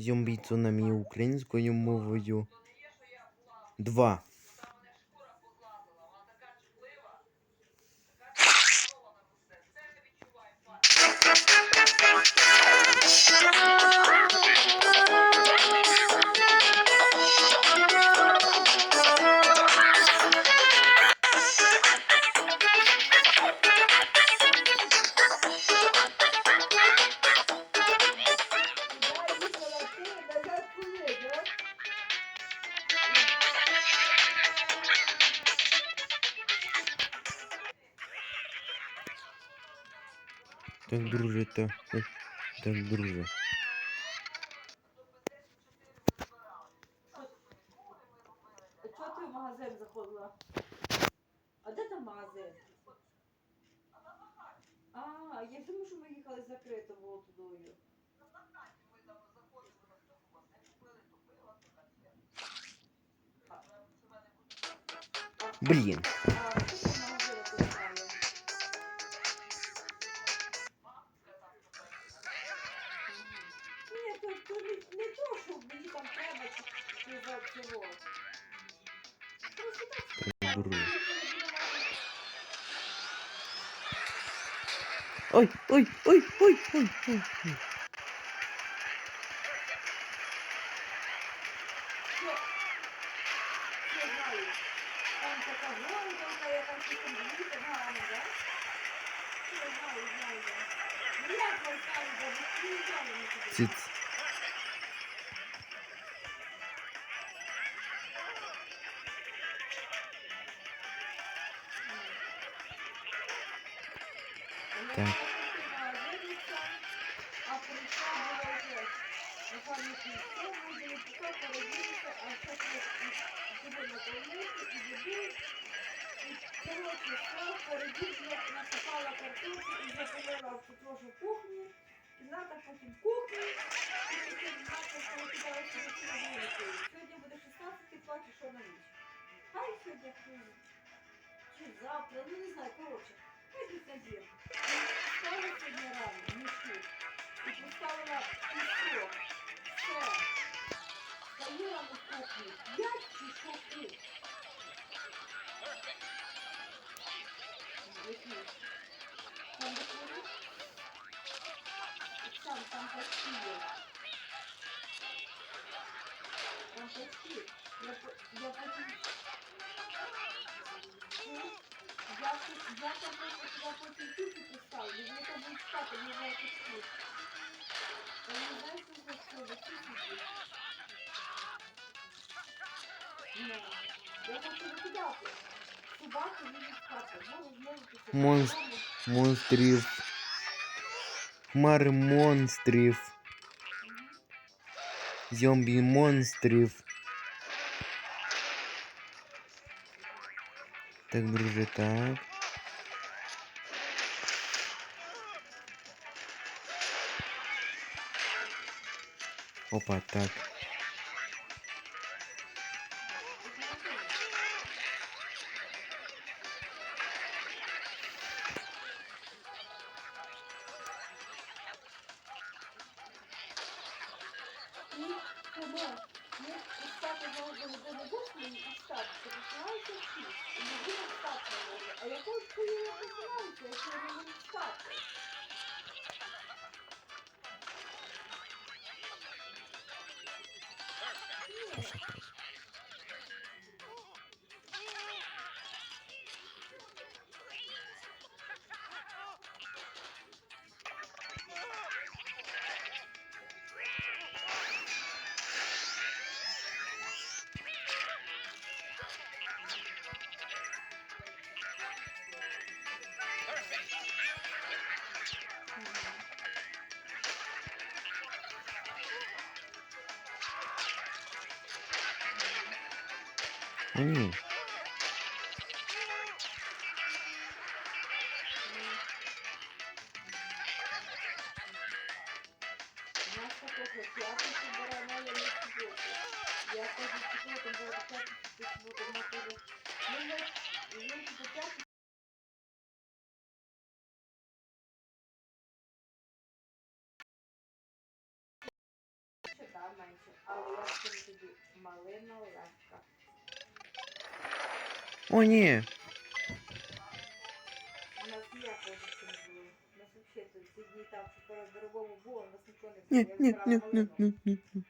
зомбі цунамі українською мовою. Два. Так, друже, та. ой, Так, друже. Чого ти в магазин заходила? А де там магазин? А, я думаю, що ми їхали закрито було тудою. Блін. А, Ой. Ой, ой, ой, ой, ой, ой. ой. Ніч. Хай сьогодні. Чи завтра, ну не знаю, коротше. Хай десь на дім. Стала сьогодні рано, вночі. І поставила пісок. Все. Стояла на кухні. П'ять чи шоки. Там де хворі? Там, там почти є. Там почти. Я, по- я потім... Я, тут- я там просто сюда потім тільки поставлю. Вони там будуть спати, не знаю, як тут. Я не знаю, що за що, за тисячі. Ну, я хочу викидати. Собаки будуть спати. Можу, зможете собі. Монст- Монстрів. Хмари монстрів. Зомбі монстрів. Так, друже, так. Опа, так. І Ні. О, менше, да, менше. Але я скажу тобі, малина легка. О, ні! У нас ніякого не було. У нас взагалі ці дні там, що перед дорогому було, у нас нікого не було. Ні, ні, ні, ні, ні, ні, ні.